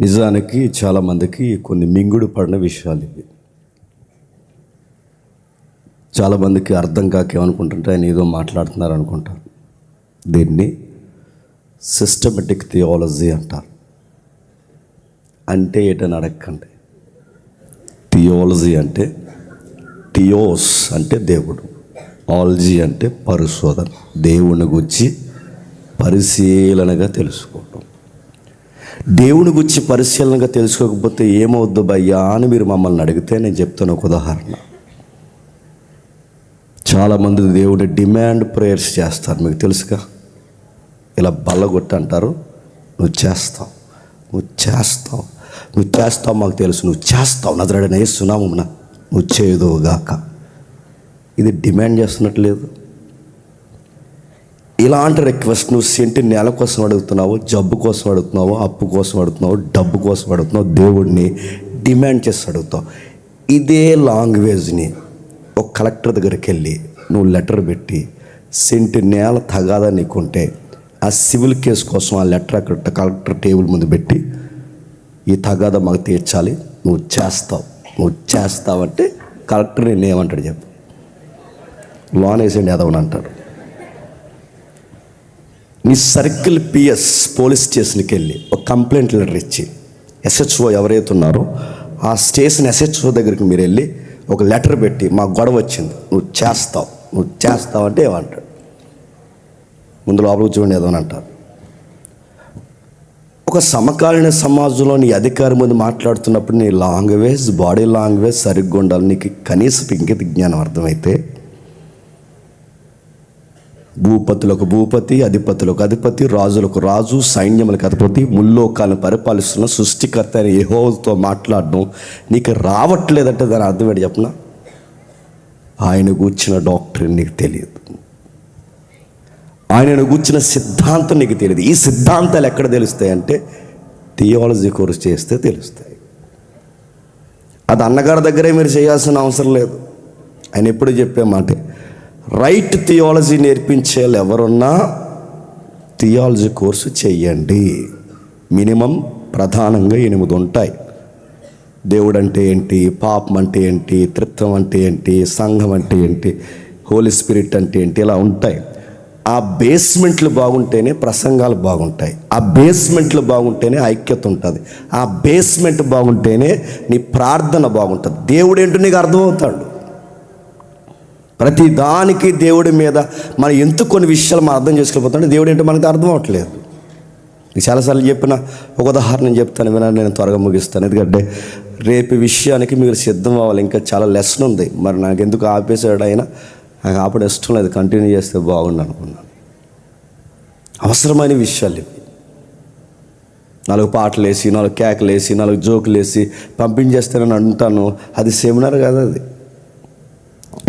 నిజానికి చాలామందికి కొన్ని మింగుడు పడిన విషయాలు ఇవి. చాలామందికి అర్థం కాక ఏమనుకుంటుంటే ఆయన ఏదో మాట్లాడుతున్నారు అనుకుంటారు దీన్ని సిస్టమెటిక్ థియాలజీ అంటారు. అంటే ఏటని అడగండి థియాలజీ అంటే థియోస్ అంటే దేవుడు. ఆలజీ అంటే పరిశోధన. దేవుని గురించి పరిశీలనగా తెలుసుకోవటం. దేవుని గురించి పరిశీలనగా తెలుసుకోకపోతే ఏమవుద్దు భయ్యా అని మీరు మమ్మల్ని అడిగితే నేను చెప్తాను ఒక ఉదాహరణ. చాలామంది దేవుడి డిమాండ్ ప్రేయర్స్ చేస్తారు మీకు తెలుసుగా? ఇలా బల్లగొట్టి అంటారు నువ్వు చేస్తావు నువ్వు చేస్తావు నువ్వు చేస్తావు మాకు తెలుసు నువ్వు చేస్తావు నదరడనే సునామున నువ్వు చేయదుగాక ఇది డిమాండ్ చేస్తున్నట్టు లేదు. ఇలాంటి రిక్వెస్ట్ నువ్వు సెంటి నేల కోసం అడుగుతున్నావు జబ్బు కోసం అడుగుతున్నావు అప్పు కోసం అడుగుతున్నావు డబ్బు కోసం అడుగుతున్నావు దేవుడిని డిమాండ్ చేసి అడుగుతావు. ఇదే లాంగ్వేజ్ని ఒక కలెక్టర్ దగ్గరికి వెళ్ళి నువ్వు లెటర్ పెట్టి సెంటి నేల తగాదా నీకుంటే ఆ సివిల్ కేసు కోసం ఆ లెటర్ అక్కడ కలెక్టర్ టేబుల్ ముందు పెట్టి ఈ తగాదా మాకు తీర్చాలి నువ్వు చేస్తావు నువ్వు చేస్తావంటే కలెక్టర్ నేను ఏమంటాడు చెప్పు. లోన్ వేసేయండి ఎదవని నీ సర్కిల్ పిఎస్ పోలీస్ స్టేషన్కి వెళ్ళి ఒక కంప్లైంట్ లెటర్ ఇచ్చి. ఎస్హెచ్ఓ ఎవరైతే ఉన్నారో ఆ స్టేషన్ ఎస్హెచ్ఓ దగ్గరికి మీరు వెళ్ళి ఒక లెటర్ పెట్టి మా గొడవ వచ్చింది నువ్వు చేస్తావు నువ్వు చేస్తావు అంటే ఏమంటాడు. ముందు లోపలికి చూడండి ఏదో అని అంటారు. ఒక సమకాలీన సమాజంలో నీ అధికారి ముందు మాట్లాడుతున్నప్పుడు నీ లాంగ్వేజ్ బాడీ లాంగ్వేజ్ సరిగ్గా ఉండాలి. నీకు కనీసం ఇంకిత జ్ఞానం అర్థమైతే భూపతులకు భూపతి అధిపతులకు అధిపతి రాజులకు రాజు సైన్యములకు అధిపతి ముల్లోకాలను పరిపాలిస్తున్న సృష్టికర్త అయిన యహోతో మాట్లాడడం నీకు రావట్లేదంటే దాని అర్థం ఏంటి చెప్పిన? ఆయన కూర్చిన డాక్టర్ నీకు తెలియదు. ఆయనను కూర్చిన సిద్ధాంతం నీకు తెలియదు. ఈ సిద్ధాంతాలు ఎక్కడ తెలుస్తాయి అంటే థియాలజీ కోర్స్ చేస్తే తెలుస్తాయి. అది అన్నగారి దగ్గరే మీరు చేయాల్సిన అవసరం లేదు. ఆయన ఎప్పుడు చెప్పే మాటే రైట్ థియాలజీ నేర్పించే ఎవరున్నా థియాలజీ కోర్సు చెయ్యండి మినిమం ప్రధానంగా ఎనిమిది ఉంటాయి. దేవుడు అంటే ఏంటి? పాపం అంటే ఏంటి? త్రిత్వం అంటే ఏంటి? సంఘం అంటే ఏంటి? హోలీ స్పిరిట్ అంటే ఏంటి? ఇలా ఉంటాయి. ఆ బేస్మెంట్లు బాగుంటేనే ప్రసంగాలు బాగుంటాయి. ఆ బేస్మెంట్లు బాగుంటేనే ఐక్యత ఉంటుంది. ఆ బేస్మెంట్ బాగుంటేనే నీ ప్రార్థన బాగుంటుంది. దేవుడు ఏంటో నీకు అర్థమవుతాడు. ప్రతి దానికి దేవుడి మీద మనం ఎందుకు కొన్ని విషయాలు మనం అర్థం చేసుకోకపోతుంటే దేవుడు ఏంటో మనకు అర్థం అవ్వట్లేదు నీకు చాలాసార్లు చెప్పిన ఒక ఉదాహరణ చెప్తాను వినండి నేను త్వరగా ముగిస్తాను. ఎందుకంటే రేపు విషయానికి మీరు సిద్ధం అవ్వాలి. ఇంకా చాలా లెసన్ ఉంది. మరి నాకు ఎందుకు ఆపేసాడు అయినా నాకు ఆపడం ఇష్టం లేదు. కంటిన్యూ చేస్తే బాగుండు అనుకున్నాను. అవసరమైన విషయాలు ఇవి. నాలుగు పాటలు వేసి నాలుగు కేకలు వేసి నాలుగు జోకులు వేసి పంపించేస్తానని అంటాను అది సెమినార్ కాదు అది.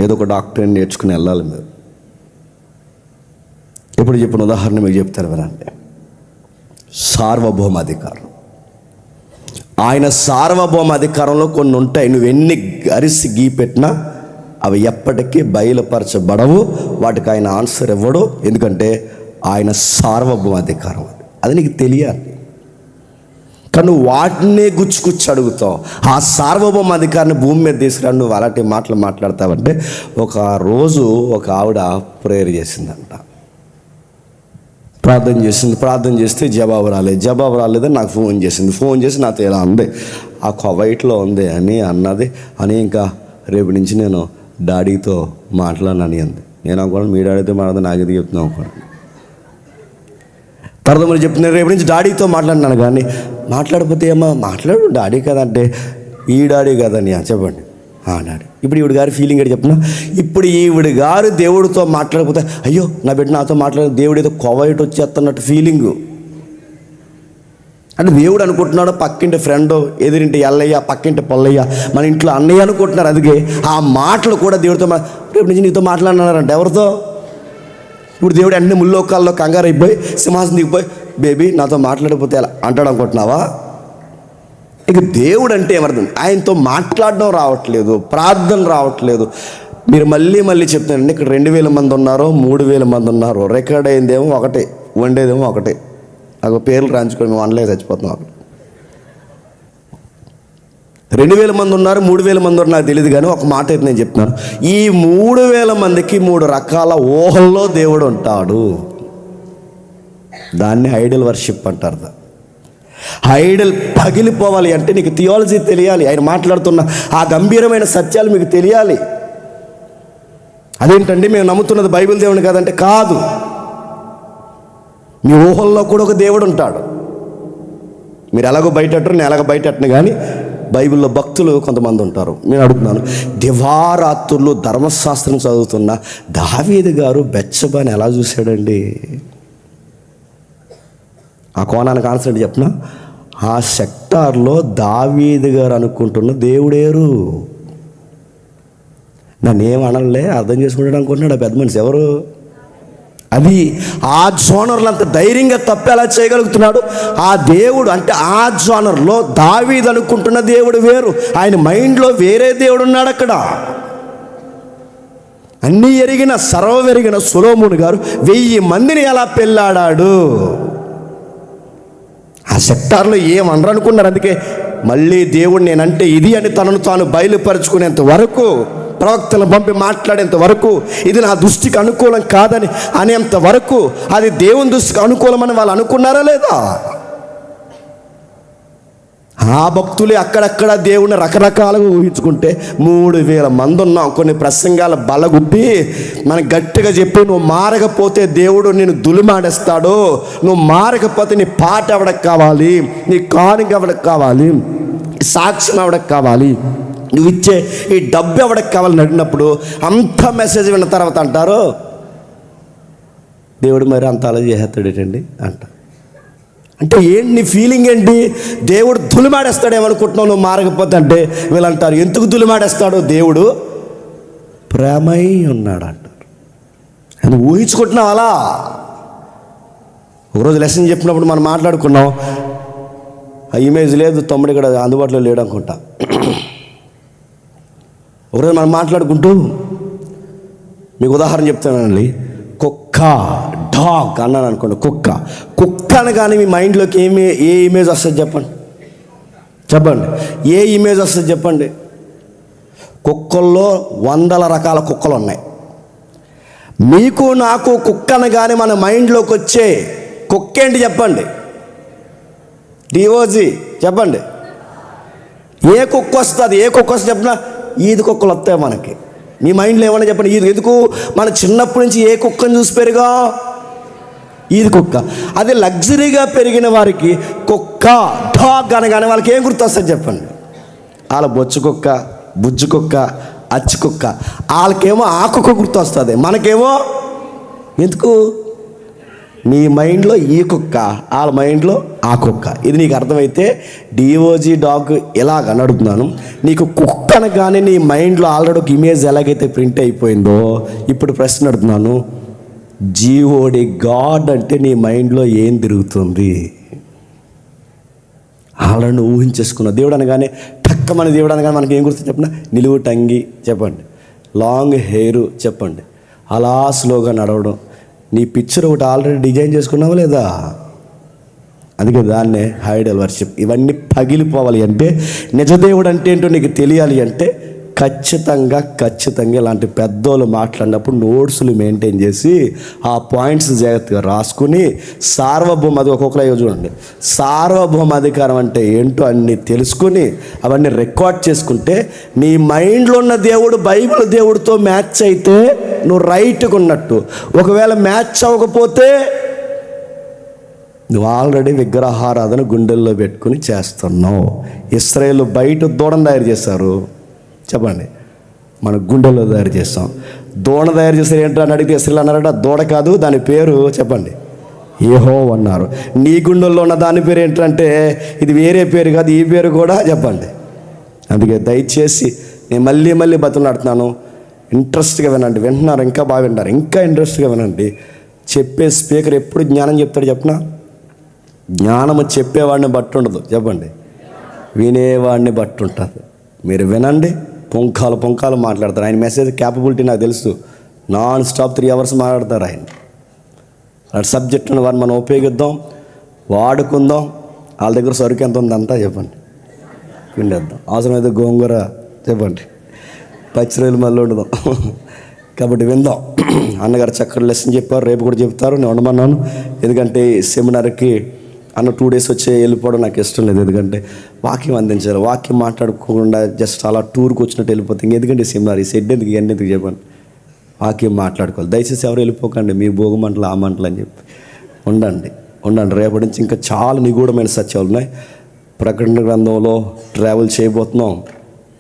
ఏదో ఒక డాక్టర్ నేర్చుకుని వెళ్ళాలి మీరు. ఇప్పుడు చెప్పిన ఉదాహరణ మీకు చెప్తారు వినండి సార్వభౌమ అధికారం ఆయన సార్వభౌమ అధికారంలో కొన్ని ఉంటాయి నువ్వు ఎన్ని అరిసి గీపెట్టినా అవి ఎప్పటికీ బయలుపరచబడవు వాటికి ఆయన ఆన్సర్ ఇవ్వడు ఎందుకంటే ఆయన సార్వభౌమ అధికారం అది. అది నీకు తెలియాలి. కానీ వాటినే గుచ్చుకుచ్చి అడుగుతావు. ఆ సార్వభౌమ అధికారిని భూమి మీద తీసుకురా నువ్వు అలాంటి మాటలు మాట్లాడతావంటే ఒక రోజు ఒక ఆవిడ ప్రేయర్ చేసిందంట. ప్రార్థన చేసింది ప్రార్థన చేస్తే జవాబు రాలేదు. జవాబు రాలేదని నాకు ఫోన్ చేసింది. ఫోన్ చేసి నాతో ఇలా ఉంది ఆ కువైట్లో ఉంది అని అన్నది అని ఇంకా రేపు నుంచి నేను డాడీతో మాట్లాడనని అంది. నేను అనుకోండి మీ డాడీతో మాట్లాడితే నాకు ఇది చెప్తున్నాను అనుకోండి తర్వాత చెప్తున్నారు రేపు నుంచి డాడీతో మాట్లాడినాను కానీ మాట్లాడిపోతే ఏమో మాట్లాడు డాడీ కదంటే ఈ డాడీ కదని చెప్పండి. ఆ డాడీ. ఇప్పుడు ఈవిడ గారి ఫీలింగ్ ఏంటి చెప్పిన ఇప్పుడు ఈవిడ గారు దేవుడితో మాట్లాడకపోతే అయ్యో నా బిడ్డ నాతో మాట్లాడే దేవుడు ఏదో కొవైట్ వచ్చేస్తున్నట్టు ఫీలింగు అంటే దేవుడు అనుకుంటున్నాడు పక్కింటి ఫ్రెండ్ ఎదిరింటి ఎల్లయ్య పక్కింటి పొల్లయ్య మన ఇంట్లో అన్నయ్య అనుకుంటున్నారు అందుకే ఆ మాటలు కూడా దేవుడితో రేపు నుంచి నీతో మాట్లాడినారంట ఎవరితో? ఇప్పుడు దేవుడు అన్ని ముల్లోకాల్లో కంగారు అయిపోయి సింహాసనం దిగిపోయి బేబీ నాతో మాట్లాడిపోతే ఎలా? అంటాడు అనుకుంటున్నావా? ఇక దేవుడు అంటే ఏమర్థం? ఆయనతో మాట్లాడడం రావట్లేదు ప్రార్థన రావట్లేదు. మీరు మళ్ళీ మళ్ళీ చెప్తానండి ఇక్కడ రెండు వేల మంది ఉన్నారో మూడు వేల మంది ఉన్నారో. రికార్డ్ అయిందేమో ఒకటే వండేదేమో ఒకటే. నాకు పేర్లు రాయించుకొని మేము అనలే చచ్చిపోతున్నాం అక్కడ. రెండు వేల మంది ఉన్నారు మూడు వేల మంది ఉన్నారు నాకు తెలియదు కానీ ఒక మాట అయితే నేను చెప్తున్నాను. ఈ మూడు వేల మందికి మూడు రకాల ఊహల్లో దేవుడు ఉంటాడు. దాన్ని ఐడల్ వర్షిప్ అంటారు. ఐడల్ పగిలిపోవాలి అంటే నీకు థియాలజీ తెలియాలి. ఆయన మాట్లాడుతున్న ఆ గంభీరమైన సత్యాలు మీకు తెలియాలి. అదేంటండి మేము నమ్ముతున్నది బైబిల్ దేవుని కాదంటే కాదు. మీ ఊహల్లో కూడా ఒక దేవుడు ఉంటాడు. మీరు ఎలాగో బయట నేను ఎలాగో బయట కానీ బైబిల్లో భక్తులు కొంతమంది ఉంటారు. నేను అడుగుతున్నాను దివారాత్రులు ధర్మశాస్త్రం చదువుతున్న దావీదు గారు బెచ్చబాని ఎలా చూశాడండి? ఆ కోణానికి ఆన్సర్ చెప్పిన? ఆ సెక్టార్లో దావీదు గారు అనుకుంటున్న దేవుడేరు నన్ను ఏం అనలే అర్థం చేసుకుంటాడు అనుకుంటున్నాడు ఆ పెద్ద మనిషి ఎవరు? అది ఆ జోనర్లు అంత ధైర్యంగా తప్పు ఎలా చేయగలుగుతున్నాడు? ఆ దేవుడు అంటే ఆ జోనర్లో దావీదు అనుకుంటున్న దేవుడు వేరు. ఆయన మైండ్లో వేరే దేవుడు ఉన్నాడు అక్కడ. అన్నీ ఎరిగిన సర్వమెరిగిన సులోముని గారు వెయ్యి మందిని ఎలా పెళ్ళాడాడు ఆ సెక్టార్లో ఏమనరు అనుకున్నారు అందుకే మళ్ళీ దేవుడు నేనంటే ఇది అని తనను తాను బయలుపరుచుకునేంత వరకు ప్రవక్తలను పంపి మాట్లాడేంత వరకు ఇది నా దృష్టికి అనుకూలం కాదని అనేంత వరకు అది దేవుని దృష్టికి అనుకూలమని వాళ్ళు అనుకున్నారా లేదా? ఆ భక్తులే అక్కడక్కడ దేవుని రకరకాలుగా ఊహించుకుంటే మూడు వేల మంది ఉన్నాం. కొన్ని ప్రసంగాల బలగుబ్బి మనం గట్టిగా చెప్పి నువ్వు మారకపోతే దేవుడు నేను దులిమాడేస్తాడు. నువ్వు మారకపోతే నీ పాట ఎవడకు కావాలి? నీ కానుక ఎవడకు కావాలి? సాక్ష్యం ఎవడకు కావాలి? నువ్వు ఇచ్చే ఈ డబ్బు ఎవడికి కావాలని అడిగినప్పుడు అంత మెసేజ్ విన్న తర్వాత అంటారు దేవుడు మరి అంత అలా చేసేస్తాడేటండి అంట. అంటే ఏంటి నీ ఫీలింగ్ ఏంటి? దేవుడు దులిమాడేస్తాడేమనుకుంటున్నావు నువ్వు మారకపోతే అంటే వీళ్ళు అంటారు ఎందుకు తులిమాడేస్తాడో దేవుడు? ప్రేమై ఉన్నాడు అంటారు అది ఊహించుకుంటున్నావు అలా? ఒకరోజు లెసన్ చెప్పినప్పుడు మనం మాట్లాడుకున్నాం ఆ ఇమేజ్ లేదు తమ్ముడు ఇక్కడ అందుబాటులో లేడు అనుకుంటా ఒకరోజు మనం మాట్లాడుకుంటూ మీకు ఉదాహరణ చెప్తానండి. కుక్క డాగ్ అన్నాను అనుకోండి కుక్క. కుక్క అనగానే మీ మైండ్లోకి ఏమి ఏ ఇమేజ్ వస్తుంది చెప్పండి. చెప్పండి. ఏ ఇమేజ్ వస్తుంది చెప్పండి. కుక్కల్లో వందల రకాల కుక్కలు ఉన్నాయి. మీకు నాకు కుక్క అనగానే మన మైండ్లోకి వచ్చే కుక్క ఏంటి చెప్పండి. డిఓజీ చెప్పండి. ఏ కుక్క వస్తుంది? ఏ కుక్క వస్తుంది చెప్పినా? ఈది కుక్కలు వస్తాయి మనకి. మీ మైండ్లో ఏమన్నా చెప్పండి ఈది ఎందుకు? మన చిన్నప్పటి నుంచి ఏ కుక్కను చూసి పెరిగా? ఈది కుక్క అదే లగ్జరీగా పెరిగిన వారికి కుక్క డాగ్ అనగానే వాళ్ళకి ఏం గుర్తొస్తుంది చెప్పండి. వాళ్ళ బొచ్చు కుక్క బుజ్జు కుక్క అచ్చి కుక్క. వాళ్ళకేమో ఆ కుక్క గుర్తొస్తుంది. మనకేమో? ఎందుకు? నీ మైండ్లో ఈ కుక్క వాళ్ళ మైండ్లో ఆ కుక్క. ఇది నీకు అర్థమైతే డిఓజీ డాగ్ ఎలాగ అడుగుతున్నాను నీకు కుక్క అనగానే నీ మైండ్లో ఆల్రెడీ ఒక ఇమేజ్ ఎలాగైతే ప్రింట్ అయిపోయిందో ఇప్పుడు ప్రశ్న అడుగుతున్నాను. జీవోడి గాడ్ అంటే నీ మైండ్లో ఏం తిరుగుతుంది? ఆల్రెడీ ఊహించేసుకున్న దేవుడు అనగానే టక్కమని దేవుడు అనగానే మనకి ఏం గుర్తు చెప్పండి నిలువు టంగి చెప్పండి. లాంగ్ హెయిర్ చెప్పండి. అలా స్లోగా నడవడం. నీ పిక్చర్ ఒకటి ఆల్రెడీ డిజైన్ చేసుకున్నావా లేదా? అందుకే దాన్నే హైడల్ వర్షిప్ ఇవన్నీ పగిలిపోవాలి అంటే నిజదేవుడు అంటే ఏంటో నీకు తెలియాలి అంటే ఖచ్చితంగా ఖచ్చితంగా ఇలాంటి పెద్దోళ్ళు మాట్లాడినప్పుడు నోట్స్లు మెయింటైన్ చేసి ఆ పాయింట్స్ జాగ్రత్తగా రాసుకుని సార్వభౌమ అది ఒక్కొక్కరు చూడండి. సార్వభౌమ అధికారం అంటే ఏంటో అన్ని తెలుసుకుని అవన్నీ రికార్డ్ చేసుకుంటే నీ మైండ్లో ఉన్న దేవుడు బైబిల్ దేవుడితో మ్యాచ్ అయితే నువ్వు రైట్గా ఉన్నట్టు. ఒకవేళ మ్యాచ్ అవ్వకపోతే నువ్వు ఆల్రెడీ విగ్రహారాధన గుండెల్లో పెట్టుకుని చేస్తున్నావు. ఇస్రాయేల్ బయట దూడను తయారు చేశారు. చెప్పండి. మన గుండెల్లో తయారు చేస్తాం. దూడ తయారు చేస్తారు ఏంటో అని అడిగితే ఇస్రాయల్ అన్నారట దూడ కాదు దాని పేరు చెప్పండి. ఏహో అన్నారు. నీ గుండెల్లో ఉన్న దాని పేరు ఏంటంటే ఇది వేరే పేరు కాదు ఈ పేరు కూడా చెప్పండి. అందుకే దయచేసి నేను మళ్ళీ మళ్ళీ బతులాడుతున్నాను ఇంట్రెస్ట్గా వినండి. వింటున్నారు ఇంకా బాగా వింటారు. ఇంకా ఇంట్రెస్ట్గా వినండి. చెప్పే స్పీకర్ ఎప్పుడు జ్ఞానం చెప్తాడు చెప్పనా? జ్ఞానము చెప్పేవాడిని బట్టి ఉండదు. చెప్పండి. వినేవాడిని బట్టి ఉంటుంది. మీరు వినండి. పొంకాలు పొంకాలు మాట్లాడతారు. ఆయన మెసేజ్ క్యాపబిలిటీ నాకు తెలుసు. నాన్ స్టాప్ త్రీ అవర్స్ మాట్లాడతారు ఆయన. ఆ సబ్జెక్టును వారిని మనం ఉపయోగిద్దాం వాడుకుందాం. వాళ్ళ దగ్గర సరుకు ఎంత ఉందంతా అంతా చెప్పండి. పిండేద్దాం. అవసరమైతే గోంగూర చెప్పండి. పచ్చిరొయ్యలు మళ్ళీ ఉండదాం కాబట్టి విందాం. అన్నగారు చక్కటి లెసన్ చెప్పారు. రేపు కూడా చెప్తారు. నేను ఉండమన్నాను ఎందుకంటే సెమినార్కి అన్న టూ డేస్ వచ్చే వెళ్ళిపోవడం నాకు ఇష్టం లేదు. ఎందుకంటే వాక్యం అందించాలి వాక్యం మాట్లాడుకోకుండా జస్ట్ అలా టూర్కి వచ్చినట్టు వెళ్ళిపోతుంది ఎందుకంటే సెమినార్? ఈ సెడ్ ఎందుకు? ఇవన్నీ ఎందుకు చెప్పండి వాక్యం మాట్లాడుకోవాలి. దయచేసి ఎవరు వెళ్ళిపోకండి. మీ భోగు మంటలు ఆ మంటలు అని చెప్పి. ఉండండి. ఉండండి. రేపటి నుంచి ఇంకా చాలా నిగూఢమైన సత్యాలు ఉన్నాయి. ప్రకటన గ్రంథంలో ట్రావెల్ చేయబోతున్నాం.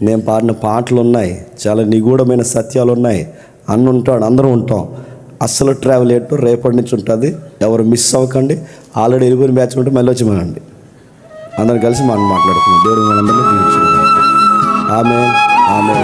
నేను పాడిన పాటలు ఉన్నాయి. చాలా నిగూఢమైన సత్యాలు ఉన్నాయి. అన్న ఉంటాడు. అందరూ ఉంటాం. అస్సలు ట్రావెల్ ఏంటో రేపటి నుంచి ఉంటుంది. ఎవరు మిస్ అవ్వకండి. ఆల్రెడీ వెళ్ళిపోయిన బ్యాచ్ ఉంటే మళ్ళీ వచ్చి మనండి అందరం కలిసి మనం మాట్లాడుకున్నాం. దేవుడు మనందరినీ దీవించుకుంటాం ఆమె ఆమె